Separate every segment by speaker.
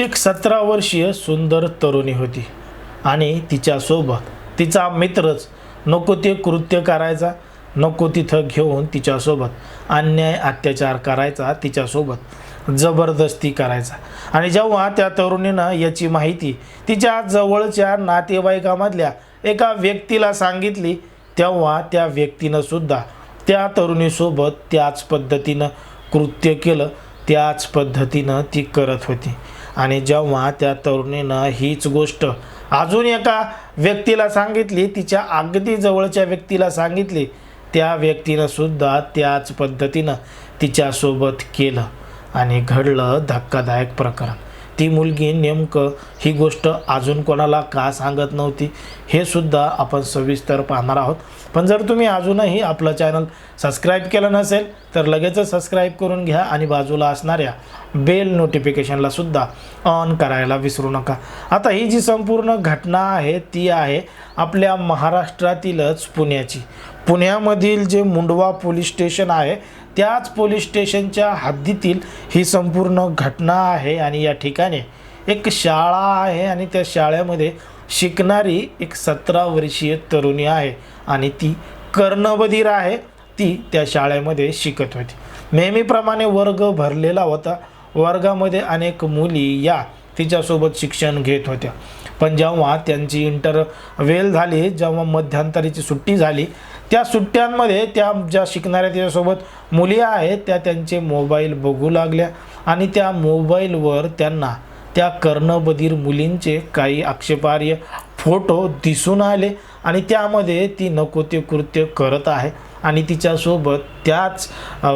Speaker 1: एक सतरा वर्षीय सुंदर तरुणी होती आणि तिच्यासोबत तिचा मित्रच. नको ते कृत्य करायचा नको तिथं घेऊन तिच्यासोबत अन्याय अत्याचार करायचा तिच्यासोबत जबरदस्ती करायचा. आणि जेव्हा त्या तरुणीनं याची माहिती तिच्या जवळच्या नातेवाईकामधल्या एका व्यक्तीला सांगितली तेव्हा त्या व्यक्तीनं सुद्धा त्या तरुणीसोबत त्याच पद्धतीनं कृत्य केलं त्याच पद्धतीनं ती करत होती. आणि जेव्हा त्या तरुणीनं हीच गोष्ट अजून एका व्यक्तीला सांगितली तिच्या अगदी जवळच्या व्यक्तीला सांगितली त्या व्यक्तीनं सुद्धा त्याच पद्धतीनं तिच्यासोबत केलं आणि घडलं धक्कादायक प्रकरण. ती मुलगी नेमकं ही गोष्ट अजून कोणाला का सांगत नव्हती हे सुद्धा आपण सविस्तर पाहणार आहोत. पण जर तुम्ही अजूनही आपलं चॅनल सबस्क्राईब केलं नसेल तर लगेचच सबस्क्राईब करून घ्या आणि बाजूला असणाऱ्या बेल नोटिफिकेशनला सुद्धा ऑन करायला विसरू नका. आता ही जी संपूर्ण घटना आहे ती आहे आपल्या महाराष्ट्रातीलच पुण्याची. पुण्यामधील जे मुंडवा पोलीस स्टेशन आहे त्याच पोलीस स्टेशनच्या हद्दीतील ही संपूर्ण घटना आहे आणि या ठिकाणी एक शाळा आहे आणि त्या शाळेमध्ये शिकणारी एक सतरा वर्षीय तरुणी आहे आणि ती कर्णबधीर आहे. ती त्या शाळेमध्ये शिकत होती. नेहमीप्रमाणे वर्ग भरलेला होता. वर्गामध्ये अनेक मुली या तिच्यासोबत शिक्षण घेत होत्या. पण जेव्हा त्यांची इंटरवेल झाली जेव्हा मध्यंतरीची सुट्टी झाली त्या सुट्ट्यांमध्ये त्या ज्या शिकणाऱ्या तिच्यासोबत मुली आहेत त्या त्यांचे मोबाईल बघू लागल्या आणि त्या मोबाईलवर त्यांना त्या कर्णबधीर मुलींचे काही आक्षेपार्ह फोटो दिसून आले आणि त्यामध्ये ती नको ते कृत्य करत आहे. आणि तिच्यासोबत त्याच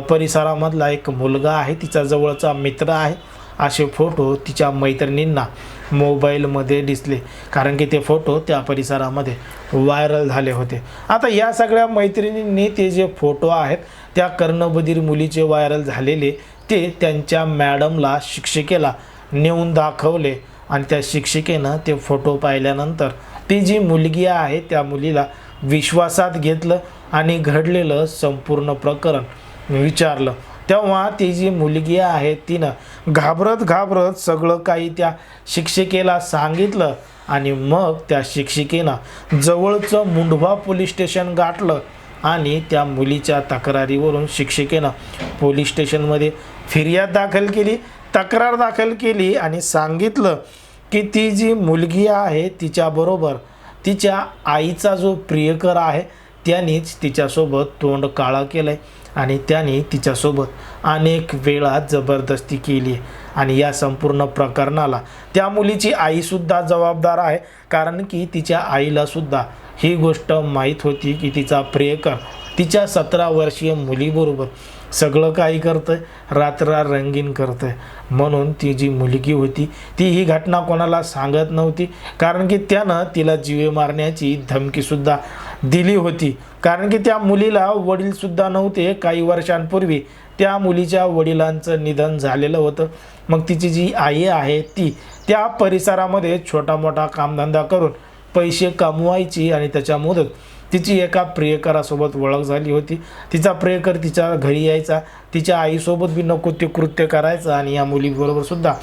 Speaker 1: परिसरामधला एक मुलगा आहे. तिचा जवळचा मित्र आहे. असे फोटो तिच्या मैत्रिणींना मोबाईलमध्ये दिसले. कारण की ते फोटो त्या परिसरामध्ये व्हायरल झाले होते. आता या सगळ्या मैत्रिणींनी ते जे फोटो आहेत त्या कर्णबधीर मुलीचे व्हायरल झालेले ते त्यांच्या मॅडमला शिक्षिकेला नेऊन दाखवले. आणि त्या शिक्षिकेनं ते फोटो पाहिल्यानंतर ती जी मुलगी आहे त्या मुलीला विश्वासात घेतलं आणि घडलेलं संपूर्ण प्रकरण विचारलं. तेव्हा ती जी मुलगी आहे तिनं घाबरत घाबरत सगळं काही त्या शिक्षिकेला सांगितलं आणि मग त्या शिक्षिकेनं जवळचं मुंढवा पोलीस स्टेशन गाठलं आणि त्या मुलीच्या तक्रारीवरून शिक्षिकेनं पोलीस स्टेशनमध्ये फिर्याद दाखल केली. तक्रार दाखल केली आणि सांगितलं की ती जी मुलगी आहे तिच्याबरोबर तिच्या आईचा जो प्रियकर आहे त्यानेच तिच्यासोबत तोंड काळा केलं आहे आणि त्याने तिच्यासोबत अनेक वेळा जबरदस्ती केली आणि या संपूर्ण प्रकरणाला त्या मुलीची आईसुद्धा जबाबदार आहे कारण की तिच्या आईलासुद्धा ही गोष्ट माहीत होती की तिचा प्रियकर तिच्या सतरा वर्षीय मुलीबरोबर सगळं काही करतंय रात्र रंगीन करतंय. म्हणून ती जी मुलगी होती ती ही घटना कोणाला सांगत नव्हती. कारण की त्यानं तिला जीवे मारण्याची धमकीसुद्धा दिली होती. कारण की त्या मुलीला वडीलसुद्धा नव्हते काही वर्षांपूर्वी. त्या मुलीच्या वडिलांचं निधन झालेलं होतं. मग तिची जी आई आहे ती त्या परिसरामध्ये छोटा मोठा कामधंदा करून पैसे कमवायची आणि त्याच्या मुदत तिची एका प्रियकरासोबत ओळख झाली होती. तिचा प्रियकर तिच्या घरी यायचा. तिच्या आईसोबत बी नको ते कृत्य करायचं आणि या मुलीबरोबर सुद्धा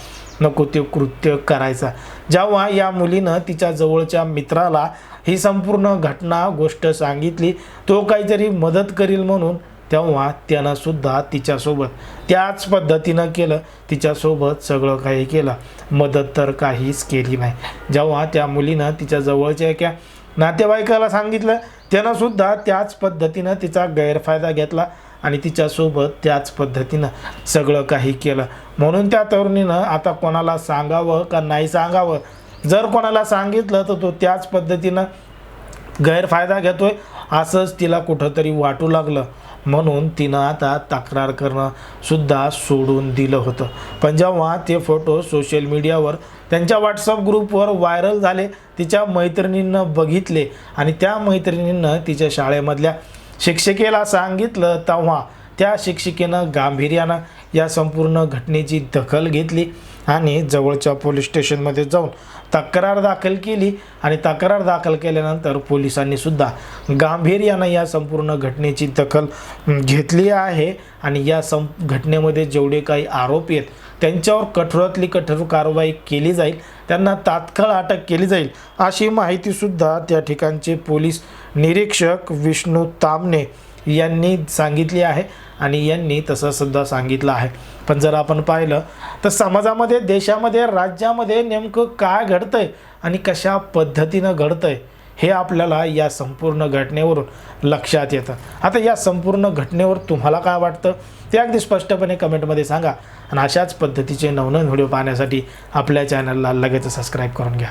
Speaker 1: नको ते कृत्य करायचा. जेव्हा या मुलीनं तिच्या जवळच्या मित्राला ही संपूर्ण घटना गोष्ट सांगितली तो काहीतरी मदत करील म्हणून तेव्हा त्यानं सुद्धा तिच्यासोबत त्याच पद्धतीनं केलं. तिच्यासोबत सगळं काही केलं. मदत तर काहीच केली नाही. जेव्हा त्या मुलीनं तिच्या जवळच्या एका नातेवाईकाला सांगितलं त्यानं सुद्धा त्याच पद्धतीनं तिचा गैरफायदा घेतला आणि तिच्यासोबत त्याच पद्धतीनं सगळं काही केलं. म्हणून त्या तरुणीनं आता कोणाला सांगावं का नाही सांगावं? जर कोणाला सांगितलं तर तो त्याच पद्धतीनं गैरफायदा घेतोय. असंच तिला कुठंतरी वाटू लागलं. म्हणून तिनं आता तक्रार करणं सुद्धा सोडून दिलं होतं. पण जेव्हा ते फोटो सोशल मीडियावर त्यांच्या व्हॉट्सअप ग्रुपवर व्हायरल झाले तिच्या मैत्रिणींनं बघितले आणि त्या मैत्रिणींनं तिच्या शाळेमधल्या शिक्षिकेला सांगितलं तेव्हा त्या शिक्षिकेनं गांभीर्यानं या संपूर्ण घटनेची दखल घेतली आणि जवळच्या पोलीस स्टेशनमध्ये जाऊन तक्रार दाखल केली आणि तक्रार दाखल केल्यानंतर पोलिसांनी सुद्धा गांभीर्यानं या संपूर्ण घटनेची दखल घेतली आहे. आणि या सं घटनेमध्ये जेवढे काही आरोपी आहेत त्यांच्यावर कठोरातली कठोर कारवाई केली जाईल. त्यांना तात्काळ अटक केली जाईल अशी माहितीसुद्धा त्या ठिकाणचे पोलीस निरीक्षक विष्णू तामणे यांनी सांगितली आहे आणि यांनी तसंसुद्धा सांगितलं आहे. पण जर आपण पाहिलं तर समाजामध्ये देशामध्ये राज्यामध्ये नेमकं काय घडतं आहे आणि कशा पद्धतीनं घडतं आहे हे आपल्याला या संपूर्ण घटनेवरून लक्षात येतं. आता या संपूर्ण घटनेवर तुम्हाला काय वाटतं? ते अगदी स्पष्टपणे कमेंटमध्ये सांगा. आणि अशाच पद्धतीचे नवनवीन व्हिडिओ पाहण्यासाठी आपल्या चॅनलला लगेच सबस्क्राईब करून घ्या.